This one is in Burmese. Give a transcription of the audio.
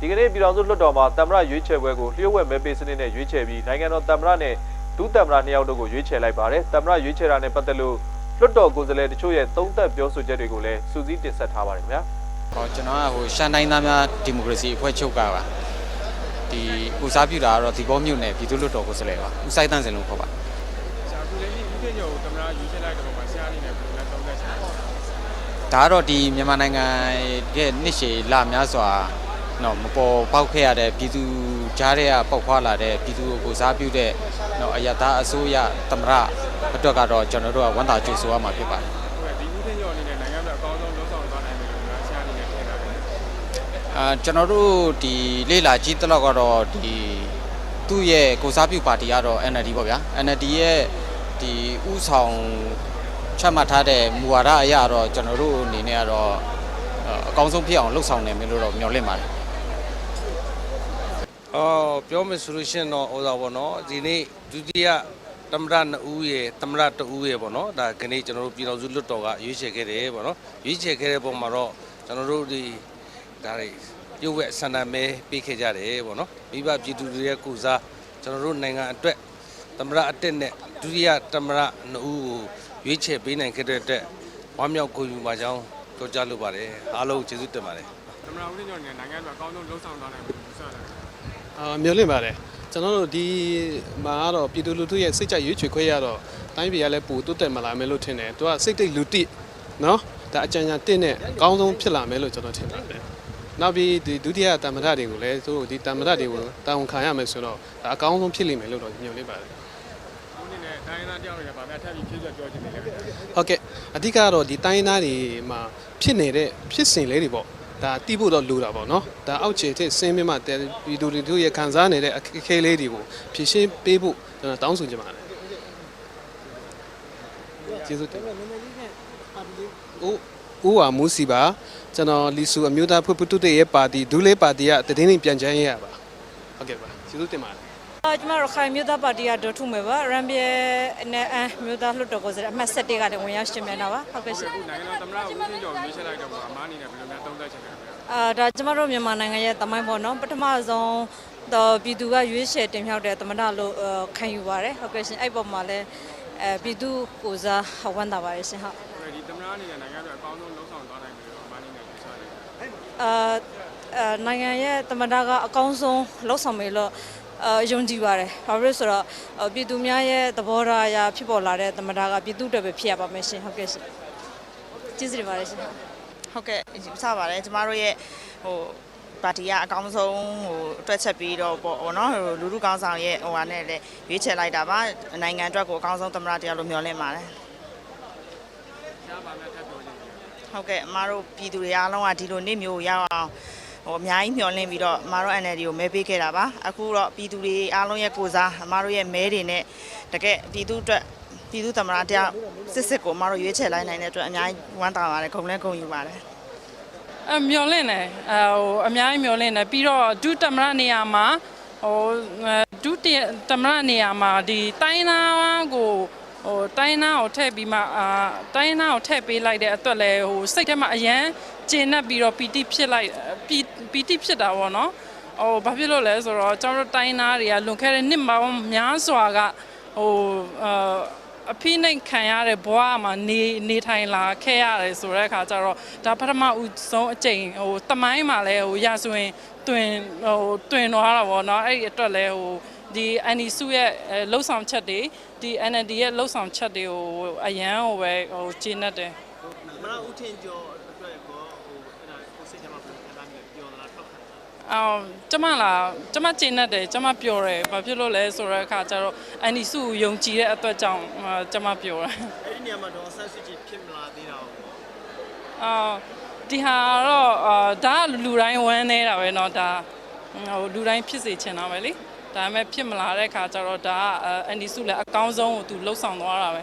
ဒီကနေ့ပြည်တော်စုလွှတ်တော်မှာတမရရွေးချယ်ပွဲကိုလျှို့ဝှက်မဲပေးစနစ်နဲ့ရွေးချယ်ပြီးနိုင်ငံတော်တမရနဲ့ဒုတမရနှစ်ယောက်တို့ကိုရွေးချယ်လိုက်ပါတယ်တမရရွေးချယ်တာနဲ့ပတ်သက်လို့လွှတ်တော်ကိုယ်စားလှယ်တချို့ရဲ့သုံးသပ်ပြောဆိုချက်တွေကိုလည်းစူးစီးတင်ဆက်ထားပါတယ်ခင်ဗျာဟောကျွန်တော်ကဟိုရှန်တိုင်းသားများဒီမိုကရေစီအဖွဲ့ချုပ်ကပါဒီဦးစားပြုတာကတော့ဒီဘောမြို့နယ်ပြည်သူ့လွှတ်တော်ကိုယ်စားလှယ်ပါဦးဆိုင်တန်းစင်လို့ခေါ်ပါဆရာကလည်းဒီဦးခင်ကျော်ကိုသမ္မတယူချလိုက်တဲ့ပုံမှာဆရာအနေနဲ့ဘယ်လိုလဲသုံးသပ်ချင်လဲဒါကတော့ဒီမြန်မာနိုင်ငံရဲ့နှစ်ရှည်လများစွာ တော့မပေါ်ပေါက်ခဲ့ရတဲ့ပြည်သူကြားထဲကပေါက်ခွာလာတဲ့ပြည်သူကိုစားပြုတဲ့တော့အယတာအစိုးရသမရအတွက်ကတော့ကျွန်တော်တို့ကဝန်တာကြိုဆိုရမှာဖြစ်ပါတယ်ဟုတ်ကဲ့ဒီဦးခင်ကျော်အနေနဲ့နိုင်ငံအတွက်အကောင်းဆုံးလုပ်ဆောင်သွားနိုင်မယ်လို့ဆရာအနေနဲ့ထင်တာပဲအာကျွန်တော်တို့ဒီလေ့လာကြည့်တဲ့လောက်ကတော့ဒီသူ့ရဲ့ကိုစားပြုပါတီကတော့ NLD ပေါ့ဗျာ NLD ရဲ့ဒီဥဆောင်ချမှတ်ထားတဲ့မူဝါဒအရတော့ကျွန်တော်တို့အနေနဲ့ကတော့အာအကောင်းဆုံးဖြစ်အောင်လှုပ်ဆောင်နိုင်မယ်လို့တော့မျှော်လင့်ပါတယ် အော်ပြောမယ်ဆိုလို့ရှိရင်တော့ဟိုသာပေါ့နော်ဒီနေ့ဒုတိယသမ္မတနှစ်ဦးရယ်သမ္မတတဦးရယ်ပေါ့နော်ဒါခနေ့ကျွန်တော်တို့ပြည်တော်စုလွတ်တော်ကရွေးချယ်ခဲ့တယ်ပေါ့နော်ရွေးချယ်ခဲ့တဲ့ပုံမှာတော့ကျွန်တော်တို့ဒီဒါတွေပြုတ်ဝက်ဆန္ဒမဲပေးခဲ့ကြတယ်ပေါ့နော်မိဘပြည်သူတွေရဲ့ကုစားကျွန်တော်တို့နိုင်ငံအတွက်သမ္မတအတက်နဲ့ဒုတိယသမ္မတနှစ်ဦးကိုရွေးချယ်ပေးနိုင်ခဲ့တဲ့အတွက်ဝမ်းမြောက်ကိုယူပါကြောင်းပြောကြားလိုပါတယ်အားလုံးကျေးဇူးတင်ပါတယ်သမ္မတဦးခင်ကျော်အနေနဲ့နိုင်ငံအတွက်အကောင်းဆုံးလုပ်ဆောင်သွားနိုင်မယ်လို့ယူဆတယ် အာမျှော်လင့်ပါတယ်ကျွန်တော်တို့ဒီမှာကတော့ပြည်သူလူထုရဲ့စိတ်ကြရွေးချယ်ခွင့်ရတော့တိုင်းပြည်ကလည်းပိုတိုးတက်မလာမယ်လို့ထင်တယ်သူကစိတ်တိတ်လူတိနော်ဒါအကြံဉာဏ်တင့်နဲ့အကောင်းဆုံးဖြစ်လာမယ်လို့ကျွန်တော်ထင်ပါတယ်နောက်ပြီးဒီဒုတိယတမ္မဒတွေကိုလည်းသူတို့ဒီတမ္မဒတွေကိုတာဝန်ခံရမယ်ဆိုတော့ဒါအကောင်းဆုံးဖြစ်လိမ့်မယ်လို့တော့မျှော်လင့်ပါတယ်ဦးအနေနဲ့တိုင်းရင်းသားတယောက်အနေနဲ့ဗာများထပ်ပြီးဖြည့်ဆွတ်ပြောချင်တယ်လေဟုတ်ကဲ့အဓိကကတော့ဒီတိုင်းရင်းသားတွေမှာဖြစ်နေတဲ့ဖြစ်စဉ်လေးတွေပေါ့ ဒါတီးဖို့တော့လိုတာပေါ့နော်ဒါအောက်ခြေထက်ဆင်းမြင့်မှတဲပြည်သူတွေတို့ရဲ့ခံစားနေတဲ့အခက်အခဲလေးတွေကိုဖြည့်ရှင်းပေးဖို့ကျွန်တော်တောင်းဆိုချင်ပါတယ်ကျေးဇူးတင်ပါတယ်ဦးဦးဝါမူစီပါကျွန်တော်လီဆူအမျိုးသားဖွတ်ဖွတ်တုတ်ရဲ့ပါတီဒူးလေးပါတီကတည်င်းနေပြန်ချမ်းရရပါဟုတ်ကဲ့ပါကျေးဇူးတင်ပါတယ်အာ ကျမတို့ခိုင်မြို့သားပါတီကဒေါ်ထုမယ်ပါရမ်ဘီနဲ့အမ်မြို့သားလွှတ်တော်ကိုယ်စားလှယ်အမှတ်7ကလည်းဝင်ရောက်ရှင်မြန်တာပါဟုတ်ကဲ့ရှင်အခုနိုင်ငံတော်သမ္မတဦးခင်ကျော်ကိုရွေးချလိုက်တဲ့ပုံမှာအမားအနေနဲ့ဘယ်လိုများသုံးသပ်ချင်လဲအာဒါကျမတို့မြန်မာနိုင်ငံရဲ့တမိုင်းပေါ့နော်ပထမဆုံးတော့ပြည်သူကရွေးချယ်တင်မြှောက်တဲ့သမ္မတလို့အာခံယူပါတယ်ဟုတ်ကဲ့ရှင်အဲ့ပေါ်မှာလည်းအဲပြည်သူကိုစားဝမ်းသာပါတယ်ရှင်ဟုတ်ဟုတ်ကဲ့ဒီသမ္မတအနေနဲ့နိုင်ငံအတွက်အကောင်းဆုံးလုပ်ဆောင်သွားနိုင်မယ်လို့အမားအနေနဲ့ယူဆတယ်အာအာနိုင်ငံရဲ့သမ္မတကအကောင်းဆုံးလှုပ်ဆောင်မယ်လို့ အာယုံကြည်ပါတယ်။ဘာဖြစ်လို့လဲဆိုတော့အာပြည်သူများရဲ့သဘောထားအရဖြစ်ပေါ်လာတဲ့သမ္မတကပြည်သူ့အတွက်ပဲဖြစ်ရပါမယ်ရှင်ဟုတ်ကဲ့ရှင်။ကျေးဇူးတင်ပါတယ်ရှင်ဟုတ်ကဲ့ယူဆပါတယ်ကျမတို့ရဲ့ဟိုပါတီကအကောင်းဆုံးဟိုတွက်ချက်ပြီးတော့ပေါ့ဟိုနော်ဟိုလူလူကောင်းဆောင်ရဲ့ဟိုဟာနဲ့လည်းရွေးချယ်လိုက်တာပါနိုင်ငံအတွက်ကိုအကောင်းဆုံးသမ္မတတရားလို့မျှော်လင့်ပါတယ်ဆရာဗာများထပ်ပြောချင်တယ်ဟုတ်ကဲ့အမတို့ပြည်သူတွေအားလုံးကဒီလိုနေ့မျိုးကိုရောက်အောင် ဟိုအများကြီးမျှော်လင့်ပြီးတော့အမတို့ NLD ကိုမဲပေးခဲ့တာပါအခုတော့ပြည်သူတွေအားလုံးရဲ့ကိုစားအမတို့ရဲ့မဲတွေနဲ့တကယ်ပြည်သူအတွက်ပြည်သူသမ္မတတရားစစ်စစ်ကိုအမတို့ရွေးချယ်လိုက်နိုင်တဲ့အတွက်အများကြီးဝမ်းသာပါတယ်ဂုဏ်လဲဂုဏ်ယူပါတယ်အမျော်လင့်တယ်အဟိုအများကြီးမျော်လင့်တယ်ပြီးတော့ဒုသမ္မတနေရာမှာဟိုအဲဒုတိယသမ္မတနေရာမှာဒီတိုင်းသားကိုဟိုတိုင်းသားကိုထည့်ပြီးမှအာတိုင်းသားကိုထည့်ပေးလိုက်တဲ့အတွက်လဲဟိုစိတ်ထဲမှာအရန်ကျဉ်တ်ပြီးတော့ပီတိဖြစ်လိုက်ပီ ပီတိဖြစ်တာပေါ့နော်ဟိုဘာဖြစ်လို့လဲဆိုတော့ကျွန်တော်တို့တိုင်းသားတွေကလွန်ခဲ့တဲ့နှစ်ပေါင်းများစွာကဟိုအာအဖိနှိတ်ခံရတဲ့ဘဝမှာနေနေထိုင်လာခဲ့ရတယ်ဆိုတဲ့အခါကျတော့ဒါပထမဦးဆုံးအကြိမ်ဟိုတမိုင်းမှာလည်းဟိုရဆိုရင်တွင်ဟိုတွင်သွားတာပေါ့နော်အဲ့ဒီအတွက်လည်းဟိုဒီအန်ဒီစုရဲ့အဲလှုပ်ဆောင်ချက်တွေဒီ NLD ရဲ့လှုပ်ဆောင်ချက်တွေကိုအရန်ဟိုပဲဟိုကျင်းတတ်တယ်မလားဦးထင်ကျော်အတွက်ကောဟိုအဲ့ဒါကိုစိတ်ထဲမှာပြန်ခံစားမိပြောသလားထောက်ခံ အောင်ကျမလာကျမကျင်းတတ်တယ်ကျမပျော်တယ်ဘာဖြစ်လို့လဲဆိုတော့အခါကျတော့အန်ဒီစုကိုယုံကြည်တဲ့အတွက်ကြောင့်အာကျမပျော်တယ် အဲ့ဒီနေရာမှာတော့ဆက်စစ်ချင်းဖြစ်မလာသေးတာဟုတ် အာဒီဟာတော့အာဒါကလူတိုင်းဝမ်းနေတာပဲเนาะဒါဟိုလူတိုင်းဖြစ်စေချင်တာပဲလေဒါပေမဲ့ဖြစ်မလာတဲ့ခါကျတော့ဒါကအန်ဒီစုလည်းအကောင်းဆုံးကိုသူလှုပ်ဆောင်သွားတာပဲ